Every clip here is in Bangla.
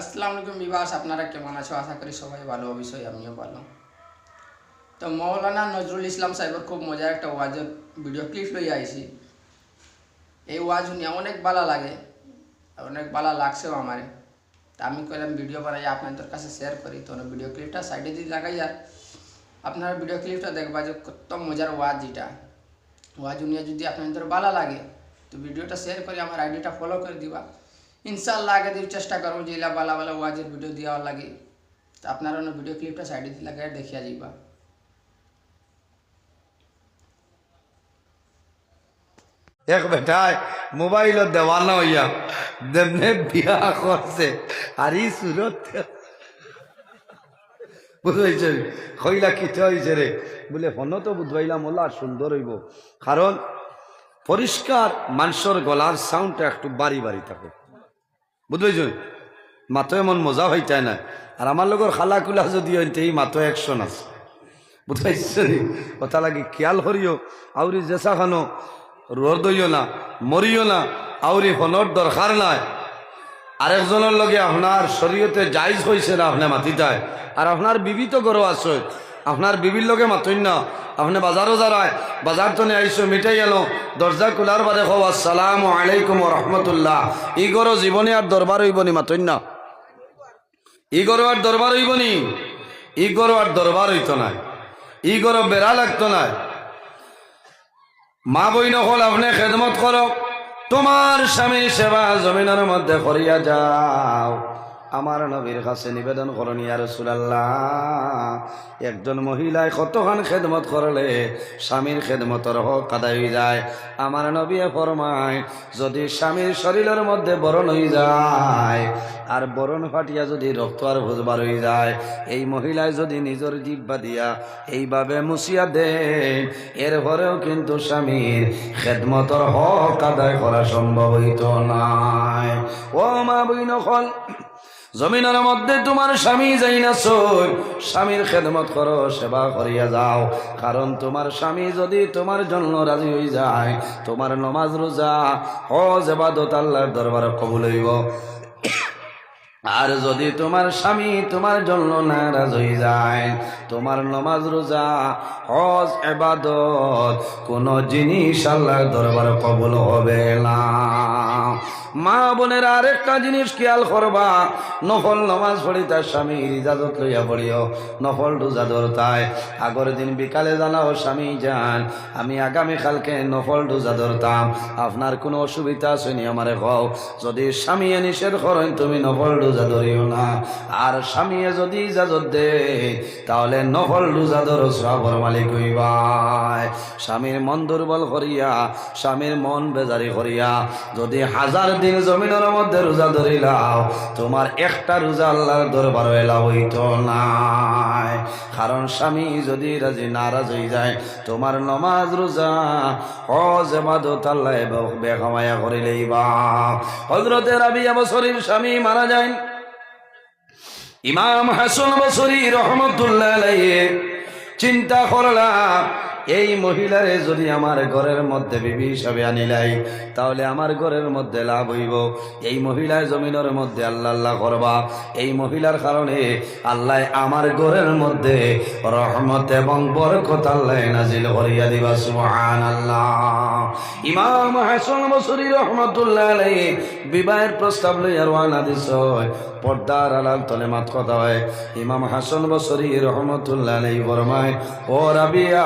আসসালামু আলাইকুম বিবাস আপনারা কেমন আছো? আশা করি সবাই ভালো, অবশ্যই আমিও ভালো। তো মৌলানা নজরুল ইসলাম সাহেবের খুব মজার একটা ওয়াজের ভিডিও ক্লিপ লই আইছি। এই ওয়াজ শুনিয়া অনেক ভালো লাগে, অনেক ভালো লাগছেও আমার। তা আমি কইলাম, ভিডিও বানাই, আপনাদের কাছে শেয়ার করি। তো ভিডিও ক্লিপটা সাইডে দিয়ে লাগাই আর আপনারা ভিডিও ক্লিপটা দেখবা যে কত মজার ওয়াজ যেটা ওয়াজ শুনিয়া যদি আপনাদের ভালো লাগে, তো ভিডিওটা শেয়ার করে আমার আইডিটা ফলো করে দিবা। ইনশাল্লাহ আগে দিয়ে চেষ্টা করব যে ইলা বালা বালা ওয়াজের ভিডিও দেওয়ার লাগে। তো আপনারা ভিডিও ক্লিপটা সাইডে লাগাই দেখিয়া যাইবা। এক বেটায় মোবাইল দেওয়ানা হইয়া দেমনে বিয়া করছে, আর ই সুরত। বুঝাইছে? কইলা কিতে হয়েছে রে? বলে হন তো বুঝবাইলাম ওলা সুন্দর হইব। কারণ, পরিষ্কার মানুষের গলার সাউন্ডটা একটু বাড়ি বাড়ি থাকে। বুঝবাইছ মাতো এমন মজা হইতাই না আর আমার লগর খালা কুলা যদি এই মাতো একশন আছে। বুঝাইছে কথা লাগি খেয়াল করিও আউরি জেসা খানো রোদ হইও না মরিও না আউরি হনর দরকার নাই। আরেকজনের লগে আপনার শরীয়তে জায়জ হয়েছে না আপনি মাতিতায় আর আপনার বিবি তো গরো আছে। আপনার বিবির লগে মাতই না। আপনি বাজারও যারায়, বাজার তো নিয়ে আইসো, মিটাই এলো। দরজা খোলার বাদে হো আসসালাম আলাইকুম রহমতুল্লাহ। ই গরো জীবনে আর দরবার হইব নি মাতই না। ই গরো আর দরবার হইব নি। ই গরো আর দরবার হইতো না ই গরো বেড়া লাগতো না মা বই নকল আপনি খেদমত করো। তোমার স্বামী সেবা জমিনের মধ্যে করিয়া যাও। আমার নবীর কাছে নিবেদন করনি আর সুলাল্লাহ একজন মহিলায় কতক্ষণ খেদমত করলে স্বামীর খেদমতর হক আদায় হয়ে যায়। আমার নবী ফরমায়, যদি স্বামীর শরীরের মধ্যে বরণ হয়ে যায়, আর বরণ ফাটিয়া যদি রক্ত আর ভুজবার হয়ে যায়, এই মহিলায় যদি নিজের জিব্বা দিয়া এইভাবে মুছিয়া দেয় এর পরেও কিন্তু স্বামীর খেদমতর হক আদায় করা সম্ভব হইত নাই। ও মা বই নকল জমিনের মধ্যে তোমার স্বামী যাই না সই স্বামীর খেদমত করো, সেবা করিয়া যাও। কারণ তোমার স্বামী যদি তোমার জন্য রাজি হয়ে যায়, তোমার নমাজ রোজা, হজ এবাদত আল্লাহর দরবারে কবুল হইব। আর যদি তোমার স্বামী তোমার জন্য নারাজ হয়ে যায়, তোমার নমাজ, রোজা, হজ, এবাদত, কোন জিনিস আল্লাহর দরবার কবুল হবে না। মা বোনের, আরেকটা জিনিস খেয়াল করবা, নফল নমাজ পড়ি তার স্বামী ইজাজত লইয়া পড়িও, নফল রোজা ধরতায় আগের দিন বিকালে জানাও, স্বামী যান, আমি আগামী কালকে নফল রোজা ধরতাম, আপনার কোনো অসুবিধা আসেনি আমারে কও? যদি স্বামীয়ে নিষেধ করেন, তুমি নফল ধরিও না। আর স্বামীয়ে যদি ইজাজত দে তাহলে নফল রোজা ধরো সবর মালিক হইবাই। স্বামীর মন দুর্বল করিয়া, স্বামীর মন বেজারি করিয়া, যদি হাজার দিন জমিনের মধ্যে রোজা ধরিলাও, তোমার একটা রোজা আল্লাহর দরবার এলা হইত নাই। কারণ স্বামী যদি রাজি নারাজ হয়ে যায়, তোমার নমাজ, রোজা, হজ এবাদত আল্লাহ বেখামায়া করিলেই বা। হজরতে রাবিয়া বছরের স্বামী মারা যায় ইমাম হাসন বসরি রহমতুল্লাহ চিন্তা করলাম এই মহিলারে যদি আমার ঘরের মধ্যে বিবি হিসাবে আনিলাই, তাহলে আমার ঘরের মধ্যে লাভ হইব। এই মহিলার জমিনের মধ্যে আল্লাহ আল্লাহ করবা। এই মহিলার কারণে আল্লাহ আমার ঘরের মধ্যে রহমত এবং বরকত আল্লাহ নাজিল করিয়া দিবা সুবহান আল্লাহ ইমাম হাসান বসরি রহমতুল্লাহ বিবাহের প্রস্তাব লইয়া রওনা দিছ। পর্দার আলাল তলে মাত কথা হয়। ইমাম হাসান বসরি রহমতুল্লাহ ফরমায়, ও রাবিয়া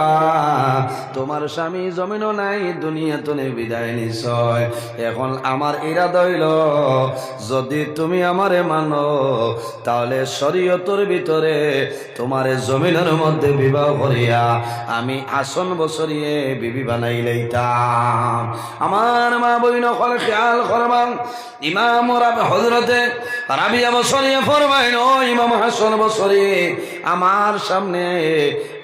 তোমার স্বামী জমিনও নাই দুনিয়া তনে বিদায় নিশ্চয়। এখন আমার ইরাদা হইল, যদি তুমি আমারে মানো, তাহলে শরীয়তর ভিতরে তোমার জমিনের মধ্যে বিবাহ করিয়া আমি আসন বসরিয়ে বিবি বানাই লইতাম। আমার মা বই নকল খেয়াল করবাম ইমাম হজরতে ও ইমাম হাসন আমার সামনে,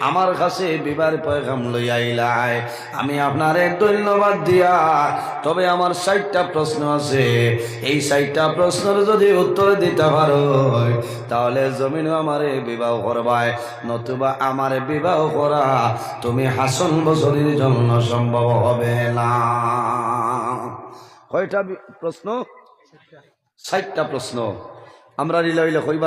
আমার কাছে বিবার লই আইলাই আমি আপনারে ধন্যবাদ দিয়া, তবে আমার ষাটটা প্রশ্ন আছে। এই ষাটটা প্রশ্নের যদি উত্তর দিতে পারো, তাহলে জমিন আমারে বিবাহ করবায়। নতুবা আমার বিবাহ করা তুমি হাসন বছরের জন্য সম্ভব হবে না। কয়টা প্রশ্ন? ষাটটা। প্রশ্ন। আমরা রিলা হইলে কইবার